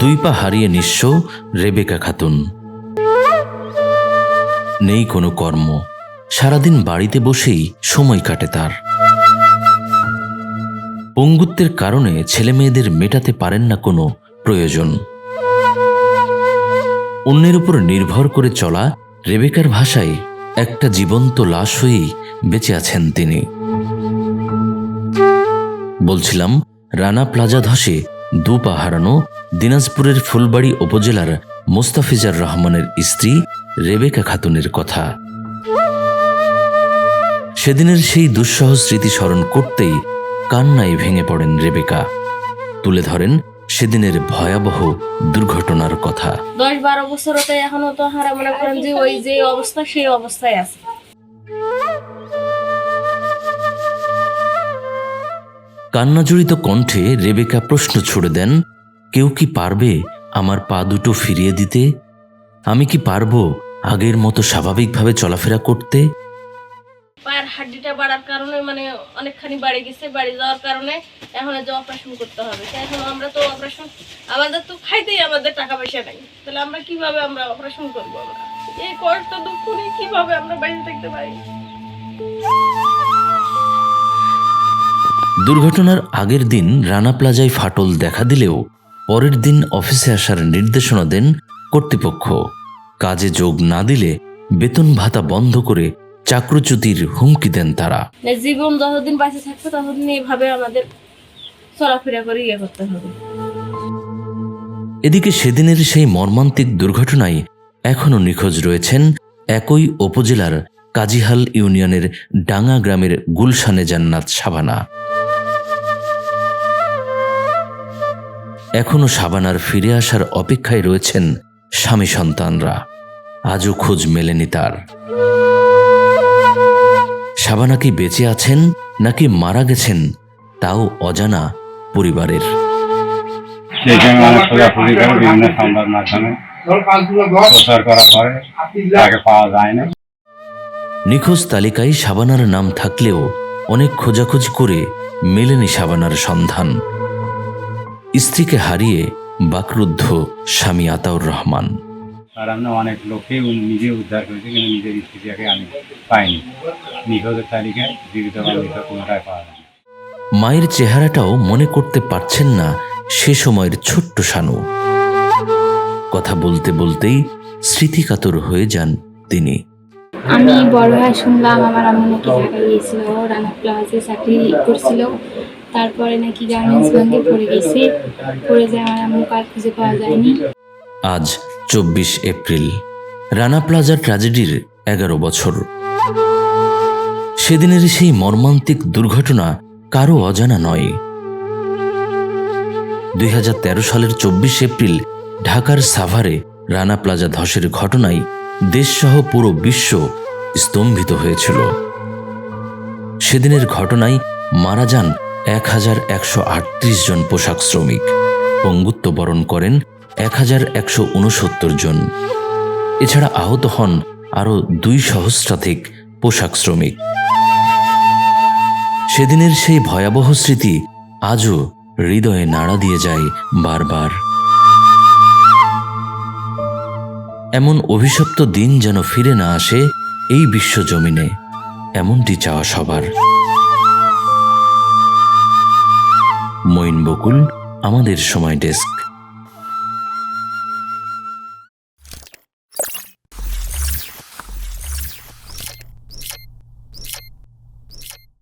দুই পা হারিয়ে নিঃস্ব রেবেকা খাতুন। নেই কোনো কর্ম। সারাদিন বাড়িতে বসেই সময় কাটে তার। পঙ্গুত্বের কারণে ছেলে মেয়েদের মেটাতে পারেন না কোনো প্রয়োজন। অন্যের উপর নির্ভর করে চলা রেবেকার ভাষায় একটা জীবন্ত লাশ হয়েই বেঁচে আছেন তিনি। বলছিলাম, রানা প্লাজা ধসে দু পা হারানো দিনাজপুরের ফুলবাড়ি উপজেলার মোস্তাফিজার রহমানের স্ত্রী রেবেকা খাতুনের কথা। সেদিনের সেই দুঃসহ স্মৃতি স্মরণ করতেই কান্নায় ভেঙে পড়েন রেবেকা। তুলে ধরেন সেদিনের ভয়াবহ দুর্ঘটনার কথা। দশ বারো বছরতে এখনও তো হারা মনে করেন যে ওই যে অবস্থা সেই অবস্থায় আছে। কান্নাজড়িত কণ্ঠে রেবেকা প্রশ্ন ছুড়ে দেন কেউ কি পারবে আমার পা দুটো ফিরিয়ে দিতে? আমি কি পারব আগের মতো স্বাভাবিকভাবে চলাফেরা করতে? পায়ের হাড্ডিটা বাড়ার কারণে মানে অনেকখানি বাড়ে গেছে বাড়ি যাওয়ার কারণে এখন যে অপারেশন করতে হবে। এখন আমরা তো অপারেশন আমাদের তো খাইতেই আমাদের টাকা পয়সা নাই। তাহলে আমরা কীভাবে আমরা অপারেশন করব আমরা? এই কষ্ট দুঃখ নিয়ে কীভাবে আমরা বাইরে থাকতে পারি? দুর্ঘটনার আগের দিন রানা প্লাজায় ফাটল দেখা দিলেও পরের দিন অফিসে আসার নির্দেশনা দেন কর্তৃপক্ষ। কাজে যোগ না দিলে বেতন ভাতা বন্ধ করে চাকরচ্যুতির হুমকি দেন তারা। মানে জীবন যতদিন বাঁচে থাকবে ততদিন এইভাবে আমাদের চলাফেরা করে ইয়ে করতে হবে। এদিকে সেদিনের সেই মর্মান্তিক দুর্ঘটনায় এখনও নিখোঁজ রয়েছেন একই উপজেলার কাজিহাল ইউনিয়নের ডাঙ্গা গ্রামের গুলশানে জান্নাত সাবানা। এখনও সাবানার ফিরে আসার অপেক্ষায় রয়েছেন স্বামী সন্তানরা। আজও খোঁজ মেলেনি তার। সাবানা কি বেঁচে আছেন নাকি মারা গেছেন তাও অজানা পরিবারের। সেইখানে মানুষ খোঁজাখুঁজি করে বিভিন্ন সংবাদ মাধ্যমে প্রচার করার পরে তাকে পাওয়া যায় না। নিখোঁজ তালিকায় সাবানার নাম থাকলেও অনেক খোঁজাখুঁজ করে মেলেনি সাবানার সন্ধান। স্ত্রীকে হারিয়ে বাকরুদ্ধ স্বামী আতাউর রহমান। আর আমরা অনেক লোককে উনি নিজে উদ্ধার করেছে কিন্তু নিজের স্ত্রীকে আমি পাইনি। নিখোঁজের তালিকায় জীবিত বা মৃত কোনোটাই পাওয়া যায় মায়ের চেহারাটাও মনে করতে পারছেন না সে সময়ের ছোট্ট শানু। কথা বলতে বলতেই স্মৃতিকাতর হয়ে যান তিনি। আমি বড় ভাই শুনলাম আমার আম্মু নাকি ঢাকা গিয়েছিল রানা প্লাজে চাকরি করছিল। তারপরে নাকি গার্মেন্টস ব্যাংকে পড়ে গেছে। পড়ে যায় আমার কার খুঁজে পাওয়া যায়নি। আজ চব্বিশ এপ্রিল, রানা প্লাজা ট্র্যাজেডির এগারো বছর। সেদিনের সেই মর্মান্তিক দুর্ঘটনা কারও অজানা নয়। দুই সালের চব্বিশ এপ্রিল, ঢাকার সাভারে রানা প্লাজা ধসের ঘটনায় দেশসহ পুরো বিশ্ব স্তম্ভিত হয়েছিল। সেদিনের ঘটনায় মারা যান এক হাজার একশো আটত্রিশ জন পোশাক শ্রমিক। পঙ্গুত্ব বরণ করেন এক হাজার একশো উনসত্তর জন। এছাড়া আহত হন আরও দুই সহস্রাধিক পোশাক শ্রমিক। সেদিনের সেই ভয়াবহ স্মৃতি আজও হৃদয়ে নাড়া দিয়ে যায় বারবার। এমন অভিশপ্ত দিন যেন ফিরে না আসে এই বিশ্বজমিনে, এমনটি চাওয়া সবার। মঈন বকুল আমাদের সময় ডেস্ক।